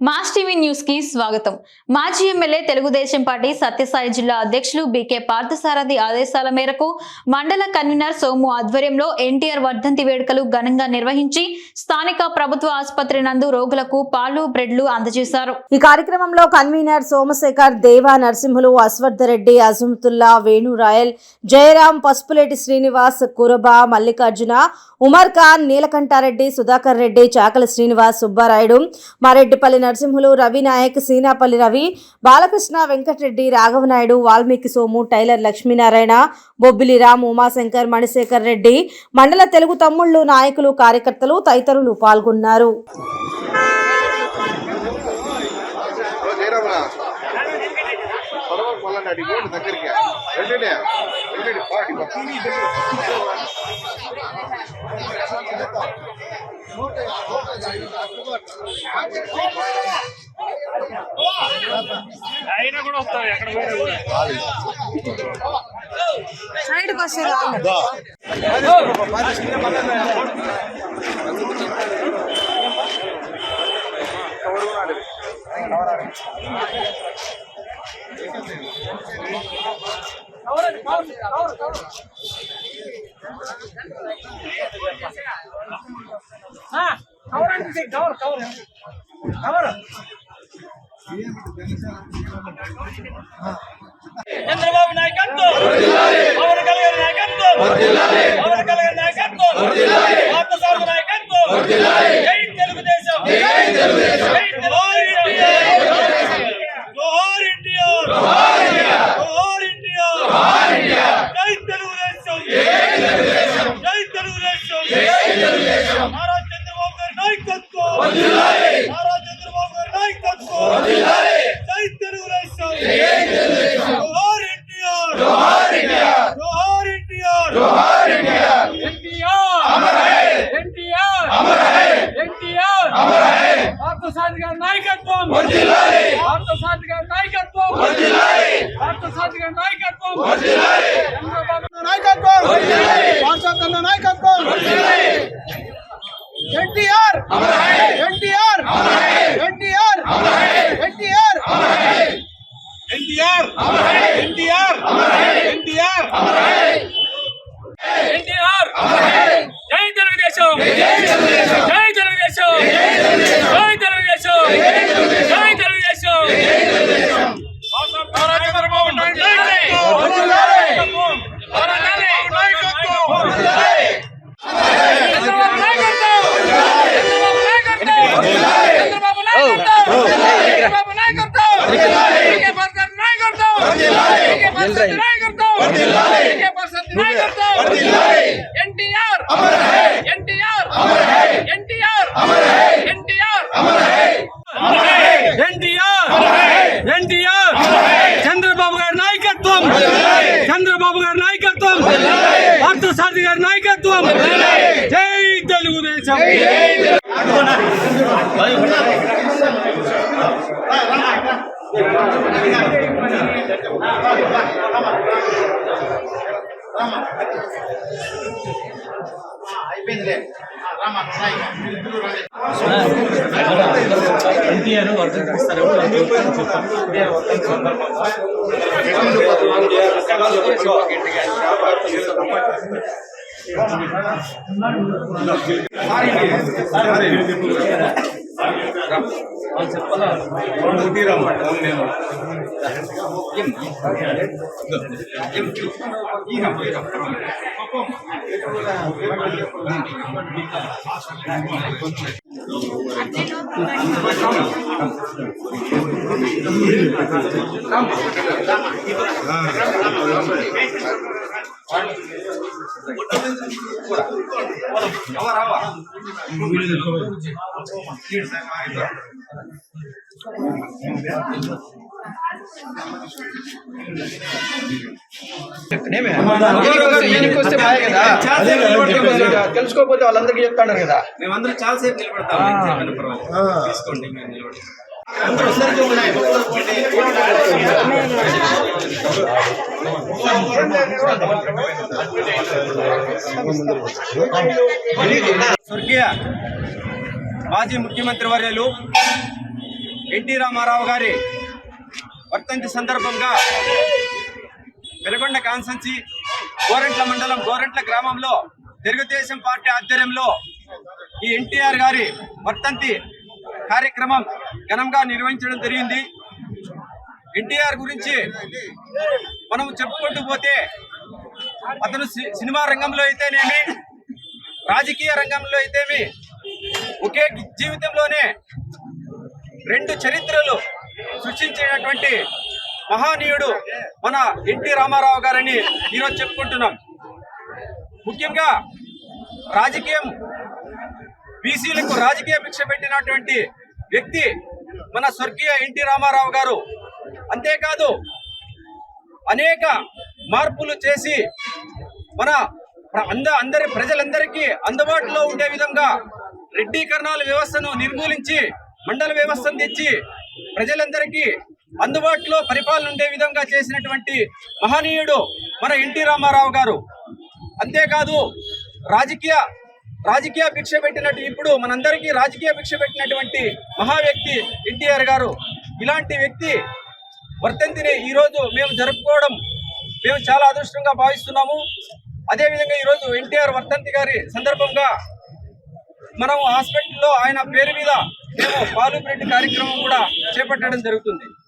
Mass TV న్యూస్కి స్వాగతం. మాజీ ఎమ్మెల్యే తెలుగుదేశం పార్టీ సత్యసాయి జిల్లా అధ్యక్షులు బీకే పార్థసారథి ఆదేశాల మేరకు మండల కన్వీనర్ సోము ఆధ్వర్యంలో ఎన్టీఆర్ వర్ధంతి వేడుకలు ఘనంగా నిర్వహించి స్థానిక ప్రభుత్వ ఆసుపత్రి నందు రోగులకు పాలు బ్రెడ్లు అందజేశారు. ఈ కార్యక్రమంలో కన్వీనర్ సోమశేఖర్ దేవా నరసింహులు అశ్వర్ధరెడ్డి అజముతుల్లా వేణు రాయల్ జయరాం పసుపులేటి శ్రీనివాస్ కురబా మల్లికార్జున ఉమర్ ఖాన్ నీలకంఠారెడ్డి సుధాకర్ రెడ్డి చాకల శ్రీనివాస్ సుబ్బారాయుడు మారెడ్డిపల్లి నరసింహులు రవి నాయక్ సీనాపల్లి రవి బాలకృష్ణ వెంకటరెడ్డి రాఘవనాయుడు వాల్మీకి సోము టైలర్ లక్ష్మీనారాయణ బొబ్బిలి రామ్ ఉమాశంకర్ మణిశేఖర్ రెడ్డి మండల తెలుగు తమ్ముళ్ళు నాయకులు కార్యకర్తలు తదితరులు పాల్గొన్నారు. ఓ అయినా కూడా వస్తాయి ఎక్కడ సైడ్కి వస్తుంది కవర్ కవర్ కవర్ కవర్ అంటే కవర్ కవర్ కవర్ చంద్రబాబు నాయకత్వం. పవన్ కళ్యాణ్ నాయకత్వం. పవన్ కళ్యాణ్ నాయకత్వం. భారత సాగు నాయకత్వం. నాయకత్వం! వర్ధిల్లాలి పార్థసారథి గారి నాయకత్వం! వర్ధిల్లాలి పార్థసారథి గారి నాయకత్వం! వర్ధిల్లాలి చంద్రబాబు నాయకత్వం! వర్ధిల్లాలి పార్థసారథి నాయకత్వం! వర్ధిల్లాలి ఎన్టీఆర్! అమర్ హై ఎన్టీఆర్! అమర్ హై ఎన్టీఆర్! అమర్ హై ఎన్టీఆర్! అమర్ హై ఎన్టీఆర్! అమర్ హై ఎన్టీఆర్! అమర్ హై ఎన్టీఆర్! అమర్ హై ఎన్టీఆర్! అమర్ హై జై తెలుగుదేశం! జై मिल रहे हैं चंद्रबाबू నాయకత్వం జై తెలుగుదేశం ఎన్టీఆర్ వర్ధన్ చేస్తారు చెప్పండి. చెప్పరా దీనికి వస్తే బాయ్ కదా తెలుసుకోకపోతే వాళ్ళందరికీ చెప్తాడు కదా మేమందరం చాలాసేపు నిలబడతాం తీసుకోండి మేము నిలబడి స్వర్గీయ మాజీ ముఖ్యమంత్రి వర్యులు ఎన్టీ రామారావు గారి వర్తంతి సందర్భంగా వెలగొండ కాన్సెన్సీ గోరెంట్ల మండలం గోరంట్ల గ్రామంలో తెలుగుదేశం పార్టీ ఆధ్వర్యంలో ఈ ఎన్టీఆర్ గారి వర్తంతి కార్యక్రమం ఘనంగా నిర్వహించడం జరిగింది. ఎన్టీఆర్ గురించి మనం చెప్పుకుంటూ పోతే అతను సి- సినిమా రంగంలో అయితేనేమి రాజకీయ రంగంలో అయితేమి ఒకే జీవితంలోనే రెండు చరిత్రలు సృష్టించినటువంటి మహానీయుడు మన ఎన్టీ రామారావు గారని ఈరోజు చెప్పుకుంటున్నాం. ముఖ్యంగా రాజకీయం బీసీలకు రాజకీయ భిక్ష పెట్టినటువంటి వ్యక్తి మన స్వర్గీయ ఎన్టీ రామారావు గారు. అంతేకాదు అనేక మార్పులు చేసి మన అంద అందరి ప్రజలందరికీ అందుబాటులో ఉండే విధంగా రెడ్డీకరణాల వ్యవస్థను నిర్మూలించి మండల వ్యవస్థను తెచ్చి ప్రజలందరికీ అందుబాటులో పరిపాలన ఉండే విధంగా చేసినటువంటి మహనీయుడు మన ఎన్టీ రామారావు గారు. అంతేకాదు రాజకీయ రాజకీయ భిక్ష పెట్టినట్టు ఇప్పుడు మనందరికీ రాజకీయ భిక్ష పెట్టినటువంటి మహా వ్యక్తి ఎన్టీఆర్ గారు. ఇలాంటి వ్యక్తి వర్తంతిని ఈ రోజు మేము జరుపుకోవడం మేము చాలా అదృష్టంగా భావిస్తున్నాము. అదేవిధంగా ఈ రోజు ఎన్టీఆర్ వర్తంతి గారి సందర్భంగా మనం హాస్పిటల్లో ఆయన పేరు మీద మేము పాలు కార్యక్రమం కూడా చేపట్టడం జరుగుతుంది.